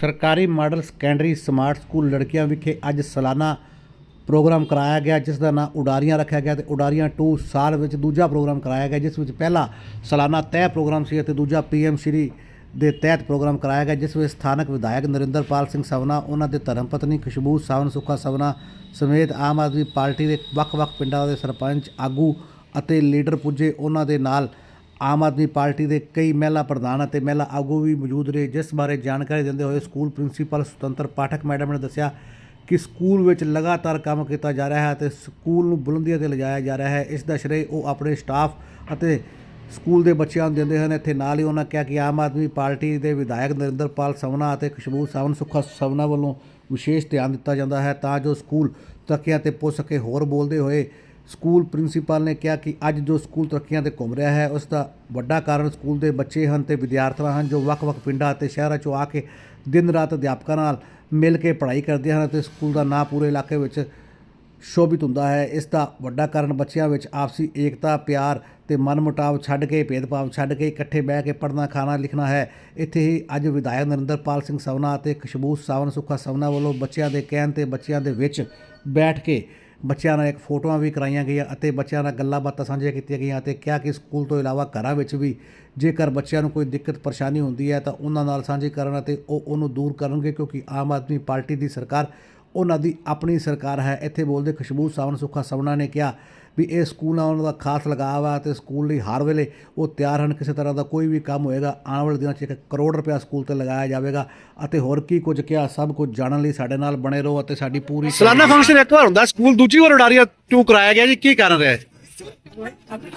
ਸਰਕਾਰੀ model secondary smart school ਲੜਕੀਆਂ ਵਿਖੇ ਅੱਜ ਸਾਲਾਨਾ ਪ੍ਰੋਗਰਾਮ ਕਰਾਇਆ ਗਿਆ, ਜਿਸ ਦਾ ਨਾਂ ਉਡਾਰੀਆਂ ਰੱਖਿਆ ਗਿਆ ਤੇ ਉਡਾਰੀਆਂ 2 ਸਾਲ ਵਿੱਚ ਦੂਜਾ ਪ੍ਰੋਗਰਾਮ ਕਰਾਇਆ ਗਿਆ, ਜਿਸ ਵਿੱਚ ਪਹਿਲਾ ਸਾਲਾਨਾ ਤੈਅ ਪ੍ਰੋਗਰਾਮ ਸੀ ਅਤੇ ਦੂਜਾ ਪੀਐਮ ਸ਼੍ਰੀ ਦੇ ਤਹਿਤ ਪ੍ਰੋਗਰਾਮ ਕਰਾਇਆ ਗਿਆ, ਜਿਸ ਵਿੱਚ ਸਥਾਨਕ ਵਿਧਾਇਕ ਨਰਿੰਦਰਪਾਲ ਸਿੰਘ ਸਵਨਾ ਉਹਨਾਂ ਦੇ ਧਰਮ ਪਤਨੀ ਖੁਸ਼ਬੂ ਸਾਵਨ, ਸੁੱਖਾ ਸਵਨਾ ਸਮੇਤ ਆਮ ਆਦਮੀ ਪਾਰਟੀ ਦੇ ਵੱਖ-ਵੱਖ ਪਿੰਡਾਂ ਦੇ ਸਰਪੰਚ, ਆਗੂ ਅਤੇ ਲੀਡਰ ਪੁੱਜੇ, ਉਹਨਾਂ ਦੇ ਨਾਲ ਆਮ ਆਦਮੀ ਪਾਰਟੀ ਦੇ ਕਈ ਮਹਿਲਾ ਪ੍ਰਧਾਨ ਅਤੇ ਮਹਿਲਾ ਆਗੂ ਵੀ ਮੌਜੂਦ ਰਹੇ, ਜਿਸ ਬਾਰੇ ਜਾਣਕਾਰੀ ਦਿੰਦੇ ਹੋਏ ਸਕੂਲ ਪ੍ਰਿੰਸੀਪਲ ਸੁਤੰਤਰ ਪਾਠਕ ਮੈਡਮ ਨੇ ਦੱਸਿਆ ਕਿ ਸਕੂਲ ਵਿੱਚ ਲਗਾਤਾਰ ਕੰਮ ਕੀਤਾ ਜਾ ਰਿਹਾ ਹੈ ਅਤੇ ਸਕੂਲ ਨੂੰ ਬੁਲੰਦੀਆਂ ਤੇ ਲਿਜਾਇਆ ਜਾ ਰਿਹਾ ਹੈ। ਇਸ ਦਾ ਸ਼੍ਰੇਅ ਉਹ ਆਪਣੇ ਸਟਾਫ ਅਤੇ ਸਕੂਲ ਦੇ ਬੱਚਿਆਂ ਨੂੰ ਦਿੰਦੇ ਹਨ। ਇੱਥੇ ਨਾਲ ਹੀ ਉਹਨਾਂ ਕਿਹਾ ਕਿ ਆਮ ਆਦਮੀ ਪਾਰਟੀ ਦੇ ਵਿਧਾਇਕ ਨਰਿੰਦਰਪਾਲ ਸਵਨਾ ਅਤੇ ਖੁਸ਼ਬੂ ਸਾਵਨ ਸੁੱਖਾ ਸਵਨਾ ਵੱਲੋਂ ਵਿਸ਼ੇਸ਼ ਧਿਆਨ ਦਿੱਤਾ ਜਾਂਦਾ ਹੈ ਤਾਂ ਜੋ ਸਕੂਲ ਤਰੱਕੀਆਂ ਤੇ ਪੁੱਜ ਸਕੇ ਹੋਰ ਬੋਲਦੇ ਹੋਏ ਸਕੂਲ ਪ੍ਰਿੰਸੀਪਲ ਨੇ ਕਿਹਾ ਕਿ ਅੱਜ ਜੋ ਸਕੂਲ ਤਰੱਕੀਆਂ ਤੇ ਘੁੰਮ ਰਿਹਾ ਹੈ, ਉਸ ਦਾ ਵੱਡਾ ਕਾਰਨ ਸਕੂਲ ਦੇ ਬੱਚੇ ਹਨ ਤੇ ਵਿਦਿਆਰਥੀ ਹਨ ਜੋ ਵੱਖ-ਵੱਖ ਪਿੰਡਾਂ ਅਤੇ ਸ਼ਹਿਰਾਂ ਚੋਂ ਆ ਕੇ ਦਿਨ ਰਾਤ ਅਧਿਆਪਕਾਂ ਨਾਲ ਮਿਲ ਕੇ ਪੜ੍ਹਾਈ ਕਰਦੇ ਹਨ ਅਤੇ ਸਕੂਲ ਦਾ ਨਾਂ ਪੂਰੇ ਇਲਾਕੇ ਵਿੱਚ ਸ਼ੋਭਿਤ ਹੁੰਦਾ ਹੈ। ਇਸ ਦਾ ਵੱਡਾ ਕਾਰਨ ਬੱਚਿਆਂ ਵਿੱਚ ਆਪਸੀ ਏਕਤਾ, ਪਿਆਰ ਤੇ ਮਨਮੁਟਾਵ ਛੱਡ ਕੇ, ਭੇਦਭਾਵ ਛੱਡ ਕੇ ਇਕੱਠੇ ਬਹਿ ਕੇ ਪੜ੍ਹਨਾ, ਖਾਣਾ, ਲਿਖਣਾ ਹੈ। ਇੱਥੇ ਹੀ ਅੱਜ ਵਿਧਾਇਕ ਨਰਿੰਦਰਪਾਲ ਸਿੰਘ ਸਵਨਾ ਅਤੇ ਖੁਸ਼ਬੂ ਸਾਵਨ ਸੁੱਖਾ ਸਵਨਾ ਵੱਲੋਂ ਬੱਚਿਆਂ ਦੇ ਕਹਿਣ ਤੇ ਬੱਚਿਆਂ ਦੇ ਵਿੱਚ ਬੈਠ ਕੇ ਬੱਚਿਆਂ ਨਾਲ ਇੱਕ ਫੋਟੋਆਂ ਵੀ ਕਰਾਈਆਂ ਗਈਆਂ ਅਤੇ ਬੱਚਿਆਂ ਨਾਲ ਗੱਲਾਂ ਬਾਤਾਂ ਸਾਂਝੀਆਂ ਕੀਤੀਆਂ ਗਈਆਂ ਅਤੇ ਕਿਹਾ ਕਿ ਸਕੂਲ ਤੋਂ ਇਲਾਵਾ ਘਰਾਂ ਵਿੱਚ ਵੀ ਜੇਕਰ ਬੱਚਿਆਂ ਨੂੰ ਕੋਈ ਦਿੱਕਤ ਪਰੇਸ਼ਾਨੀ ਹੁੰਦੀ ਹੈ ਤਾਂ ਉਹਨਾਂ ਨਾਲ ਸਾਂਝੀ ਕਰਨ ਅਤੇ ਉਹ ਉਹਨੂੰ ਦੂਰ ਕਰਨਗੇ ਕਿਉਂਕਿ ਆਮ ਆਦਮੀ ਪਾਰਟੀ ਦੀ ਸਰਕਾਰ ਉਹਨਾਂ ਦੀ ਆਪਣੀ ਸਰਕਾਰ ਹੈ। ਇੱਥੇ ਬੋਲਦੇ ਖੁਸ਼ਬੂ ਸਾਵਨ ਸੁੱਖਾ ਸਵਨਾ ਨੇ ਕਿਹਾ ਵੀ ਇਹ ਸਕੂਲ ਉਹਨਾਂ ਦਾ ਖਾਸ ਲਗਾਵ ਹੈ ਤੇ ਸਕੂਲ ਲਈ ਹਰ ਵੇਲੇ ਉਹ ਤਿਆਰ ਹਨ। ਕਿਸੇ ਤਰ੍ਹਾਂ ਦਾ ਕੋਈ ਵੀ ਕੰਮ ਹੋਏਗਾ ਆਉਣ ਵਾਲੇ ਦਿਨਾਂ 'ਚ ਇੱਕ ਕਰੋੜ ਰੁਪਇਆ ਸਕੂਲ ਤੇ ਲਗਾਇਆ ਜਾਵੇਗਾ ਅਤੇ ਹੋਰ ਕੀ ਕੁਝ ਕਿਹਾ ਸਭ ਕੁਝ ਜਾਣਨ ਲਈ ਸਾਡੇ ਨਾਲ ਬਣੇ ਰਹੋ ਅਤੇ ਸਾਡੀ ਪੂਰੀ ਸਾਲਾਨਾ ਫੰਕਸ਼ਨ ਇੱਕ ਵਾਰ ਹੁੰਦਾ ਸਕੂਲ ਦੂਜੀ ਵਾਰ ਉਡਾਰੀਆਂ ਟੂ ਕਰਾਇਆ ਗਿਆ ਜੀ ਕੀ ਕਾਰਨ ਰਿਹਾ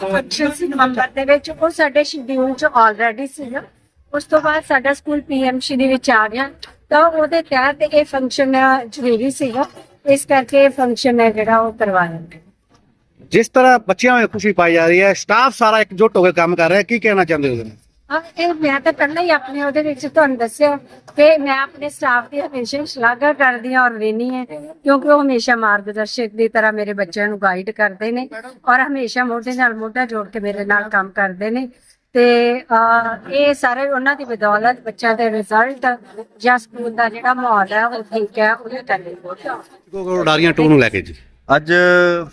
ਫੰਕਸ਼ਨ ਨਵੰਬਰ ਦੇ ਵਿੱਚ ਉਹ ਸਾਡੇ ਸ਼ਡਿਊਲ ਚ ਆਲਰੇਡੀ ਸੀਗਾ। ਉਸ ਤੋਂ ਬਾਅਦ ਸਾਡਾ ਸਕੂਲ ਪੀਐਮ ਸ਼੍ਰੀ ਵਿੱਚ ਆ ਗਿਆ। ਤਾਂ ਉਹਦੇ ਤਹਿਤ ਇਹ ਫੰਕਸ਼ਨ ਜ਼ਰੂਰੀ ਸੀਗਾ। ਇਸ ਕਰਕੇ ਇਹ ਫੰਕਸ਼ਨ ਹੈ ਜਿਹੜਾ ਉਹ ਕਰਵਾਇਆ ਗਿਆ ਜਿਸ ਤਰ੍ਹਾਂ ਬੱਚਿਆਂ ਵਿੱਚ ਖੁਸ਼ੀ ਪਾਈ ਜਾ ਰਹੀ ਹੈ ਸਟਾਫ ਸਾਰਾ ਇਕਜੁੱਟ ਹੋ ਕੇ ਕੰਮ ਕਰ ਰਿਹਾ ਕੀ ਕਹਿਣਾ ਚਾਹੁੰਦੇ ਹੋ ਤੁਸੀਂ? ਹਾਂ ਇਹ ਮੈਂ ਤਾਂ ਪਹਿਲਾਂ ਹੀ ਆਪਣੇ ਉਹਦੇ ਵਿੱਚ ਤੁਹਾਨੂੰ ਦੱਸਿਆ ਕਿ ਮੈਂ ਆਪਣੇ ਸਟਾਫ ਦੀ ਹਮੇਸ਼ਾ ਸ਼ਲਾਘਾ ਕਰਦੀ ਹਾਂ ਔਰ ਵੇਨੀ ਹੈ ਕਿਉਂਕਿ ਉਹ ਹਮੇਸ਼ਾ ਮਾਰਗਦਰਸ਼ਕ ਦੀ ਤਰ੍ਹਾਂ ਮੇਰੇ ਬੱਚਿਆਂ ਨੂੰ ਗਾਈਡ ਕਰਦੇ ਨੇ ਔਰ ਹਮੇਸ਼ਾ ਮੋਢੇ ਨਾਲ ਮੋਢਾ ਜੋੜ ਕੇ ਮੇਰੇ ਨਾਲ ਕੰਮ ਕਰਦੇ ਨੇ। ਤੇ ਇਹ ਸਾਰੇ ਉਹਨਾਂ ਦੀ ਬਦੌਲਤ ਬੱਚਿਆਂ ਦੇ ਰਿਜ਼ਲਟ ਜਾਂ ਸਕੂਲ ਦਾ ਜਿਹੜਾ ਮਾਹੌਲ ਹੈ ਉਹ ਠੀਕ ਹੈ ਉਹਦੇ ਤਲੇ ਉਡਾਰੀਆਂ ਟੂ ਨੂੰ ਲੈ ਕੇ ਜੀ। ਅੱਜ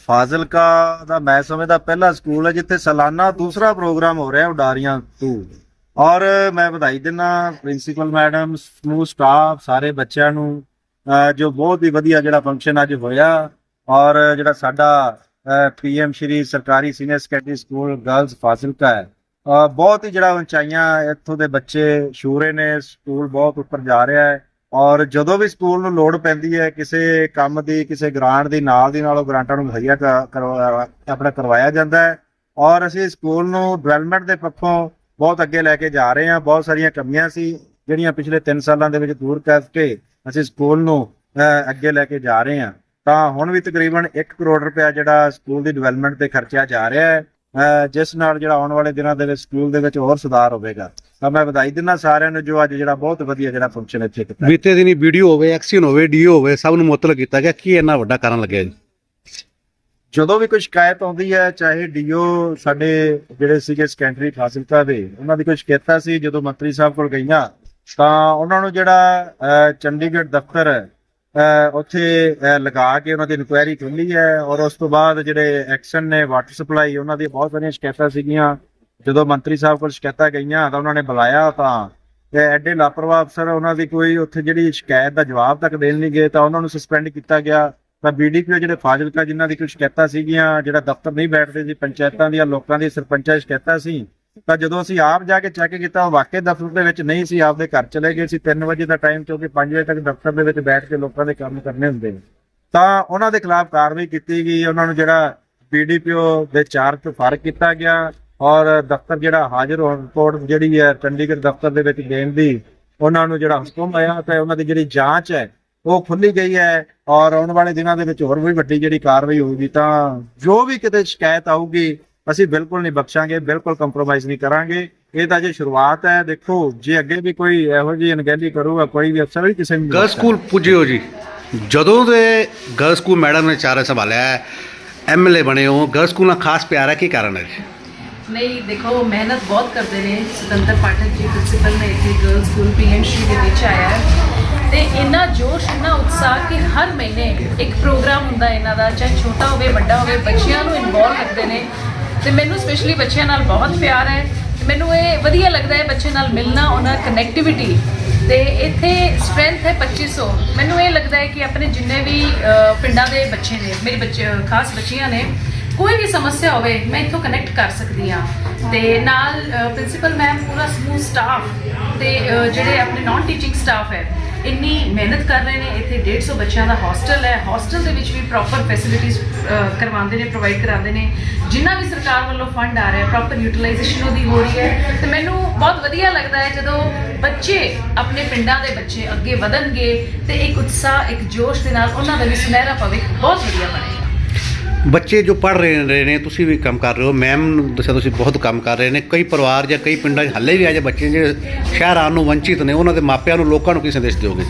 ਫਾਜ਼ਿਲਕਾ ਦਾ ਮੈਂ ਸਮਝਦਾ ਪਹਿਲਾ ਸਕੂਲ ਹੈ ਜਿੱਥੇ ਸਾਲਾਨਾ ਦੂਸਰਾ ਪ੍ਰੋਗਰਾਮ ਹੋ ਰਿਹਾ ਉਡਾਰੀਆਂ 2 ਔਰ ਮੈਂ ਵਧਾਈ ਦਿੰਦਾ ਪ੍ਰਿੰਸੀਪਲ ਮੈਡਮ ਸਮੂਹ ਸਟਾਫ ਸਾਰੇ ਬੱਚਿਆਂ ਨੂੰ ਜੋ ਬਹੁਤ ਹੀ ਵਧੀਆ ਜਿਹੜਾ ਫੰਕਸ਼ਨ ਅੱਜ ਹੋਇਆ। ਔਰ ਜਿਹੜਾ ਸਾਡਾ ਪੀਐਮ ਸ਼੍ਰੀ ਸਰਕਾਰੀ senior secondary school girls Fazilka ਹੈ। ਬਹੁਤ ਹੀ ਜਿਹੜਾ ਉਚਾਈਆਂ ਇੱਥੋਂ ਦੇ ਬੱਚੇ ਸ਼ੂਰੇ ਨੇ, ਸਕੂਲ ਬਹੁਤ ਉੱਪਰ ਜਾ ਰਿਹਾ ਹੈ ਔਰ ਜਦੋਂ ਵੀ ਸਕੂਲ ਨੂੰ ਲੋੜ ਪੈਂਦੀ ਹੈ, ਕਿਸੇ ਕੰਮ ਦੀ, ਕਿਸੇ ਗ੍ਰਾਂਟ ਦੀ, ਨਾਲ ਦੀ ਨਾਲ ਉਹ ਗ੍ਰਾਂਟਾਂ ਨੂੰ ਮੁਹੱਈਆ ਕਰ- ਆਪਣਾ ਕਰਵਾਇਆ ਜਾਂਦਾ ਹੈ ਔਰ ਅਸੀਂ ਸਕੂਲ ਨੂੰ ਡਿਵੈਲਪਮੈਂਟ ਦੇ ਪੱਖੋਂ ਬਹੁਤ ਅੱਗੇ ਲੈ ਕੇ ਜਾ ਰਹੇ ਹਾਂ। ਬਹੁਤ ਸਾਰੀਆਂ ਕਮੀਆਂ ਸੀ, ਜਿਹੜੀਆਂ ਪਿਛਲੇ 3 ਸਾਲਾਂ ਦੇ ਵਿੱਚ ਦੂਰ ਕਰਕੇ ਅਸੀਂ ਸਕੂਲ ਨੂੰ ਅੱਗੇ ਲੈ ਕੇ ਜਾ ਰਹੇ ਹਾਂ। ਤਾਂ ਹੁਣ ਵੀ ਤਕਰੀਬਨ 1 ਕਰੋੜ ਰੁਪਇਆ ਜਿਹੜਾ ਸਕੂਲ ਦੀ ਡਿਵੈਲਪਮੈਂਟ ਤੇ ਖਰਚਿਆ ਜਾ ਰਿਹਾ ਹੈ। ਜਿਸ ਨਾਲ ਜਿਹੜਾ ਆਉਣ ਵਾਲੇ ਦਿਨਾਂ ਦੇ ਵਿੱਚ ਸਕੂਲ ਦੇ ਵਿੱਚ ਹੋਰ ਸੁਧਾਰ ਹੋਵੇਗਾ। ਤਾਂ ਮੈਂ ਵਧਾਈ ਦਿੰਦਾ ਸਾਰਿਆਂ ਨੂੰ ਜੋ ਅੱਜ ਜਿਹੜਾ ਬਹੁਤ ਵਧੀਆ ਜਿਹੜਾ ਫੰਕਸ਼ਨ ਇੱਥੇ ਕੀਤਾ। ਬੀਤੇ ਦਿਨੀ ਵੀਡੀਓ ਹੋਵੇ ਐਕਸ਼ਨ ਹੋਵੇ ਡੀਓ ਹੋਵੇ ਸਭ ਨੂੰ ਮੁਅੱਤਲ ਕੀਤਾ ਗਿਆ। ਕੀ ਇੰਨਾ ਵੱਡਾ ਕਾਰਨ ਲੱਗਿਆ ਜੀ? ਜਦੋਂ ਵੀ ਕੋਈ ਸ਼ਿਕਾਇਤ ਆਉਂਦੀ ਹੈ ਚਾਹੇ ਡੀਓ ਸਾਡੇ ਜਿਹੜੇ ਸੀਗੇ ਸੈਕੰਡਰੀ ਫਾਜ਼ਿਲਕਾ ਦੇ ਉਹਨਾਂ ਦੀ ਕੋਈ ਸ਼ਿਕਾਇਤਾਂ ਸੀ ਜਦੋਂ ਮੰਤਰੀ ਸਾਹਿਬ ਕੋਲ ਗਈਆਂ ਤਾਂ ਉਹਨਾਂ ਨੂੰ ਜਿਹੜਾ ਚੰਡੀਗੜ੍ਹ ਦਫ਼ਤਰ ਉੱਥੇ ਲਗਾ ਕੇ ਉਹਨਾਂ ਦੀ ਇਨਕੁਆਇਰੀ ਖੋਲੀ ਹੈ ਔਰ ਉਸ ਤੋਂ ਬਾਅਦ ਜਿਹੜੇ ਐਕਸ਼ਨ ਨੇ ਵਾਟਰ ਸਪਲਾਈ ਉਹਨਾਂ ਦੀ ਬਹੁਤ ਸਾਰੀਆਂ ਸ਼ਿਕਾਇਤਾਂ ਸੀਗੀਆਂ। ਜਦੋਂ ਮੰਤਰੀ ਸਾਹਿਬ ਕੋਲ ਸ਼ਿਕਾਇਤਾਂ ਗਈਆਂ ਤਾਂ ਉਹਨਾਂ ਨੇ ਬੁਲਾਇਆ ਤਾਂ ਤੇ ਐਡੇ ਲਾਪਰਵਾਹ ਅਫਸਰ ਉਹਨਾਂ ਦੀ ਕੋਈ ਉੱਥੇ ਜਿਹੜੀ ਸ਼ਿਕਾਇਤ ਦਾ ਜਵਾਬ ਤੱਕ ਦੇਣ ਨਹੀਂ ਗਏ ਤਾਂ ਉਹਨਾਂ ਨੂੰ ਸਸਪੈਂਡ ਕੀਤਾ ਗਿਆ। ਤਾਂ ਬੀਡੀਪੀਓ ਜਿਹੜੇ ਫਾਜ਼ਿਲਕਾ ਜਿਨ੍ਹਾਂ ਦੀ ਕੋਈ ਸ਼ਿਕਾਇਤਾਂ ਸੀਗੀਆਂ, ਜਿਹੜਾ ਦਫ਼ਤਰ ਨਹੀਂ ਬੈਠਦੇ ਸੀ, ਪੰਚਾਇਤਾਂ ਦੀਆਂ, ਲੋਕਾਂ ਦੀ ਸਰਪੰਚਾਂ ਦੀ ਸ਼ਿਕਾਇਤਾਂ ਸੀ ਤਾਂ ਜਦੋਂ ਅਸੀਂ ਆਪ ਜਾ ਕੇ ਚੈੱਕ ਕੀਤਾ, ਉਹ ਵਾਕਈ ਦਫ਼ਤਰ ਦੇ ਵਿੱਚ ਨਹੀਂ ਸੀ, ਆਪਦੇ ਘਰ ਚਲੇ ਗਏ ਸੀ। 3 ਵਜੇ ਦਾ ਟਾਈਮ ਕਿਉਂਕਿ 5 ਵਜੇ ਤੱਕ ਦਫ਼ਤਰ ਦੇ ਵਿੱਚ ਬੈਠ ਕੇ ਲੋਕਾਂ ਦੇ ਕੰਮ ਕਰਨੇ ਹੁੰਦੇ ਨੇ। ਤਾਂ ਉਹਨਾਂ ਦੇ ਖਿਲਾਫ ਕਾਰਵਾਈ ਕੀਤੀ ਗਈ। ਉਹਨਾਂ ਨੂੰ ਜਿਹੜਾ ਬੀਡੀਪੀਓ ਦੇ ਚਾਰਜ ਤੋਂ ਫ਼ਰਕ ਕੀਤਾ ਗਿਆ ਔਰ ਦਫ਼ਤਰ ਜਿਹੜਾ ਹਾਜ਼ਰ ਹੋਣ ਰਿਪੋਰਟ ਜਿਹੜੀ ਹੈ ਚੰਡੀਗੜ੍ਹ ਦਫ਼ਤਰ ਦੇ ਵਿੱਚ ਦੇਣ ਦੀ ਉਹਨਾਂ ਨੂੰ ਜਿਹੜਾ ਹੁਕਮ ਆਇਆ ਤੇ ਉਹਨਾਂ ਦੀ ਜਿਹੜੀ ਜਾਂਚ ਹੈ, ਉਹ ਖੁੱਲੀ ਗਈ ਹੈ ਔਰ ਆਉਣ ਵਾਲੇ ਦਿਨਾਂ ਦੇ ਵਿੱਚ ਹੋਰ ਵੀ ਵੱਡੀ ਜਿਹੜੀ ਕਾਰਵਾਈ ਹੋਊਗੀ ਤਾਂ ਜੋ ਵੀ ਕਿਤੇ ਸ਼ਿਕਾਇਤ ਆਊਗੀ ਅਸੀਂ ਬਿਲਕੁਲ ਨਹੀਂ ਬਖਸ਼ਾਂਗੇ ਬਿਲਕੁਲ ਕੰਪਰੋਮਾਈਜ਼ ਨਹੀਂ ਕਰਾਂਗੇ। ਇਹ ਤਾਂ ਜੇ ਸ਼ੁਰੂਆਤ ਹੈ ਦੇਖੋ ਜੇ ਅੱਗੇ ਵੀ ਕੋਈ ਇਹੋ ਜਿਹੀ ਅਣਗਹਿਲੀ ਕਰੂਗਾ ਕੋਈ ਵੀ ਅਫਸਰ ਵੀ ਕਿਸੇ ਨੂੰ ਗਰਲ ਸਕੂਲ ਪੁੱਜੇ ਹੋ ਜੀ। ਜਦੋਂ ਦੇ ਗਰਲ ਸਕੂਲ ਮੈਡਮ ਨੇ ਚਾਰੇ ਸੰਭਾਲਿਆ ਹੈ ਐਮਐਲਏ ਬਣੇ ਹੋ ਗਰਲ ਸਕੂਲ ਨਾਲ ਖਾਸ ਪਿਆਰ ਹੈ ਕੀ ਕਾਰਨ ਹੈ ਜੀ? ਨਹੀਂ ਦੇਖੋ ਮਿਹਨਤ ਬਹੁਤ ਕਰਦੇ ਨੇ। ਸੁਤੰਤਰ ਪਾਠਕ ਜੀ ਪ੍ਰਿੰਸੀਪਲ ਨੇ ਇੱਥੇ ਗਰਲ ਸਕੂਲ ਪੀਐਮ ਸ਼੍ਰੀ ਦੇ ਵਿੱਚ ਆਇਆ ਹੈ। ਤੇ ਇੰਨਾ ਜੋਸ਼ ਇੰਨਾ ਉਤਸ਼ਾਹ ਕਿ ਹਰ ਮਹੀਨੇ ਇੱਕ ਪ੍ਰੋਗਰਾਮ ਹੁੰਦਾ ਇਹਨਾਂ ਦਾ ਚਾਹੇ ਛੋਟਾ ਹੋਵੇ ਵੱਡਾ ਹੋਵੇ ਬੱਚਿਆਂ ਨੂੰ ਇਨਵੋਲਵ ਕਰਦੇ ਨੇ। ਤੇ ਮੈਨੂੰ ਸਪੈਸ਼ਲੀ ਬੱਚਿਆਂ ਨਾਲ ਬਹੁਤ ਪਿਆਰ ਹੈ ਤੇ ਮੈਨੂੰ ਇਹ ਵਧੀਆ ਲੱਗਦਾ ਹੈ ਬੱਚੇ ਨਾਲ ਮਿਲਣਾ, ਉਹਨਾਂ ਕਨੈਕਟੀਵਿਟੀ ਤੇ ਇੱਥੇ ਸਟਰੈਂਥ ਹੈ 2500 ਮੈਨੂੰ ਇਹ ਲੱਗਦਾ ਹੈ ਕਿ ਆਪਣੇ ਜਿੰਨੇ ਵੀ ਪਿੰਡਾਂ ਦੇ ਬੱਚੇ ਨੇ, ਮੇਰੇ ਬੱਚੇ ਖਾਸ ਬੱਚੀਆਂ ਨੇ, ਕੋਈ ਵੀ ਸਮੱਸਿਆ ਹੋਵੇ, ਮੈਂ ਇੱਥੋਂ ਕਨੈਕਟ ਕਰ ਸਕਦੀ ਹਾਂ। ਤੇ ਨਾਲ ਪ੍ਰਿੰਸੀਪਲ ਮੈਮ ਪੂਰਾ ਸਮੂਹ ਸਟਾਫ ਤੇ ਜਿਹੜੇ ਆਪਣੇ ਨਾਨ ਟੀਚਿੰਗ ਸਟਾਫ ਹੈ, ਇੰਨੀ ਮਿਹਨਤ ਕਰ ਰਹੇ ਨੇ, ਇੱਥੇ 150 ਬੱਚਿਆਂ ਦਾ ਹੋਸਟਲ ਹੈ। ਹੋਸਟਲ ਦੇ ਵਿੱਚ ਵੀ ਪ੍ਰੋਪਰ ਫੈਸਿਲਿਟੀਆਂ ਕਰਵਾਉਂਦੇ ਨੇ ਪ੍ਰੋਵਾਈਡ ਕਰਾਉਂਦੇ ਨੇ। ਜਿੰਨਾ ਵੀ ਸਰਕਾਰ ਵੱਲੋਂ ਫੰਡ ਆ ਰਿਹਾ ਪ੍ਰੋਪਰ ਯੂਟਿਲਾਈਜੇਸ਼ਨ ਉਹਦੀ ਹੋ ਰਹੀ ਹੈ। ਤੇ ਮੈਨੂੰ ਬਹੁਤ ਵਧੀਆ ਲੱਗਦਾ ਹੈ, ਜਦੋਂ ਬੱਚੇ ਆਪਣੇ ਪਿੰਡਾਂ ਦੇ ਬੱਚੇ ਅੱਗੇ ਵਧਣਗੇ ਤੇ ਇੱਕ ਉਤਸ਼ਾਹ, ਇੱਕ ਜੋਸ਼ ਦੇ ਨਾਲ ਉਹਨਾਂ ਦਾ ਵੀ ਸੁਨਹਿਰਾ ਭਵਿੱਖ ਬਹੁਤ ਵਧੀਆ ਬਣੇਗਾ। ਬੱਚੇ ਜੋ ਪੜ ਰਹੇ ਰਹੇ ਨੇ, ਤੁਸੀਂ ਵੀ ਕੰਮ ਕਰ ਰਹੇ ਹੋ। ਮੈਮ ਨੂੰ ਦੱਸਿਆ ਤੁਸੀਂ ਬਹੁਤ ਕੰਮ ਕਰ ਰਹੇ ਨੇ। ਕਈ ਪਰਿਵਾਰ ਜਾਂ ਕਈ ਪਿੰਡਾਂ 'ਚ ਹੱਲੇ ਵੀ ਆ ਜੇ ਬੱਚੇ ਜਿਹੜੇ ਸ਼ਹਿਰ ਆਉਣ ਨੂੰ ਵੰਚਿਤ ਨੇ, ਉਹਨਾਂ ਦੇ ਮਾਪਿਆਂ ਨੂੰ ਲੋਕਾਂ ਨੂੰ ਕੀ ਸੰਦੇਸ਼ ਦਿਓਗੇ?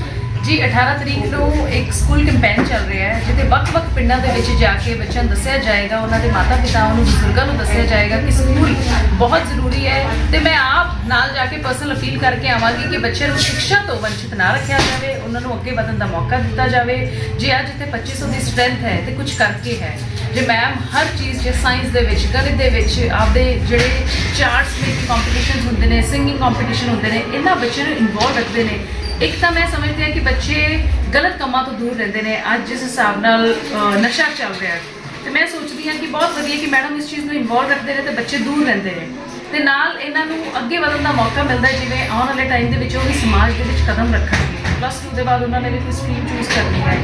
ਜੀ 18 ਤਰੀਕ ਨੂੰ ਇੱਕ ਸਕੂਲ ਕੈਂਪੇਨ ਚੱਲ ਰਿਹਾ ਹੈ, ਜਿੱਥੇ ਵੱਖ-ਵੱਖ ਪਿੰਡਾਂ ਦੇ ਵਿੱਚ ਜਾ ਕੇ ਬੱਚਿਆਂ ਨੂੰ ਦੱਸਿਆ ਜਾਏਗਾ, ਉਹਨਾਂ ਦੇ ਮਾਤਾ-ਪਿਤਾਵਾਂ ਨੂੰ, ਬਜ਼ੁਰਗਾਂ ਨੂੰ ਦੱਸਿਆ ਜਾਏਗਾ ਕਿ ਸਕੂਲ ਬਹੁਤ ਜ਼ਰੂਰੀ ਹੈ ਤੇ ਮੈਂ ਆਪ ਨਾਲ ਜਾ ਕੇ ਪਰਸਨਲ ਅਪੀਲ ਕਰਕੇ ਆਵਾਂਗੀ ਕਿ ਬੱਚਿਆਂ ਨੂੰ ਸਿੱਖਿਆ ਤੋਂ ਵੰਚਿਤ ਨਾ ਰੱਖਿਆ ਜਾਵੇ, ਉਹਨਾਂ ਨੂੰ ਅੱਗੇ ਵਧਣ ਦਾ ਮੌਕਾ ਦਿੱਤਾ ਜਾਵੇ। ਜੇ ਅੱਜ ਇੱਥੇ 2500 ਦੀ ਸਟਰੈਂਥ ਹੈ ਤੇ ਕੁਝ ਕਰਕੇ ਹੈ। ਜੇ ਮੈਮ ਹਰ ਚੀਜ਼, ਜੇ ਸਾਇੰਸ ਦੇ ਵਿੱਚ, ਗਣਿਤ ਦੇ ਵਿੱਚ ਆਪਦੇ ਜਿਹੜੇ ਚਾਰਟਸ ਮੇਕਿੰਗ ਕੰਪੀਟੀਸ਼ਨਸ ਹੁੰਦੇ ਨੇ ਸਿੰਗਿੰਗ ਕੰਪੀਟੀਸ਼ਨ ਹੁੰਦੇ ਨੇ, ਇਹਨਾਂ ਬੱਚਿਆਂ ਨੂੰ ਇਨਵੋਲਵ ਰੱਖਦੇ ਨੇ ਇੱਕ ਤਾਂ ਮੈਂ ਸਮਝਦੀ ਹਾਂ ਕਿ ਬੱਚੇ ਗਲਤ ਕੰਮਾਂ ਤੋਂ ਦੂਰ ਰਹਿੰਦੇ ਨੇ, ਅੱਜ ਜਿਸ ਹਿਸਾਬ ਨਾਲ ਨਸ਼ਾ ਚੱਲ ਰਿਹਾ ਹੈ। ਤੇ ਮੈਂ ਸੋਚਦੀ ਹਾਂ ਕਿ ਬਹੁਤ ਵਧੀਆ ਕਿ ਮੈਡਮ ਇਸ ਚੀਜ਼ ਨੂੰ ਇਨਵੋਲਵ ਰੱਖਦੇ ਨੇ ਤੇ ਬੱਚੇ ਦੂਰ ਰਹਿੰਦੇ ਨੇ। ਤੇ ਨਾਲ ਇਹਨਾਂ ਨੂੰ ਅੱਗੇ ਵਧਣ ਦਾ ਮੌਕਾ ਮਿਲਦਾ ਜਿਵੇਂ ਆਉਣ ਵਾਲੇ ਟਾਈਮ ਦੇ ਵਿੱਚ ਉਹ ਵੀ ਸਮਾਜ ਦੇ ਵਿੱਚ ਕਦਮ ਰੱਖਣਗੇ। ਪਲੱਸ 2 ਦੇ ਬਾਅਦ ਉਹਨਾਂ ਨੇ ਵੀ ਕੋਈ ਸਟਰੀਮ ਚੂਜ਼ ਕਰਨੀ ਹੈ।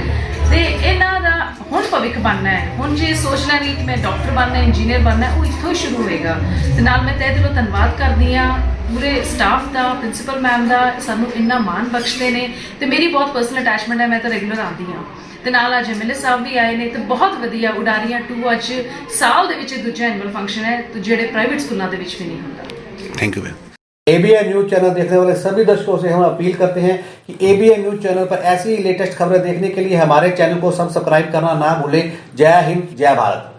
ਤੇ ਇਹਨਾਂ ਦਾ ਹੁਣ ਭਵਿੱਖ ਬਣਨਾ ਹੈ। ਹੁਣ ਜੇ ਸੋਚਣਾ ਲੈਣਗੇ ਕਿ ਮੈਂ ਡਾਕਟਰ ਬਣਨਾ ਇੰਜੀਨੀਅਰ ਬਣਨਾ, ਉਹ ਇੱਥੋਂ ਹੀ ਸ਼ੁਰੂ ਹੋਏਗਾ। ਤੇ ਨਾਲ ਮੈਂ ਤਹਿ ਦਿਲੋਂ ਧੰਨਵਾਦ ਕਰਦੀ ਹਾਂ ਪੂਰੇ ਸਟਾਫ ਦਾ ਪ੍ਰਿੰਸੀਪਲ ਮੈਮ ਦਾ ਸਾਨੂੰ ਇੰਨਾ ਮਾਣ ਬਖਸ਼ਦੇ ਨੇ ਤੇ ਮੇਰੀ ਬਹੁਤ ਪਰਸਨਲ ਅਟੈਚਮੈਂਟ ਹੈ ਮੈਂ ਤਾਂ ਰੈਗੂਲਰ ਆਉਂਦੀ ਹਾਂ ਤੇ ਨਾਲ ਅੱਜ ਐਮਐਲਏ ਸਾਹਿਬ ਵੀ ਆਏ ਨੇ ਤੇ ਬਹੁਤ ਵਧੀਆ ਉਡਾਰੀਆਂ 2 ਅੱਜ ਸਾਲ ਦੇ ਵਿੱਚ ਇਹ ਦੂਜਾ ਐਨੂਅਲ ਫੰਕਸ਼ਨ ਹੈ ਤੇ ਜਿਹੜੇ ਪ੍ਰਾਈਵੇਟ ਸਕੂਲਾਂ ਦੇ ਵਿੱਚ ਵੀ ਨਹੀਂ ਹੁੰਦਾ thank you ma'am ABN news channel देखने वाले सभी दर्शकों से हम अपील करते हैं कि एबीएन न्यूज चैनल पर ऐसी ही लेटेस्ट खबरें देखने के लिए हमारे चैनल को सब्सक्राइब करना ना भूलें जय हिंद जय भारत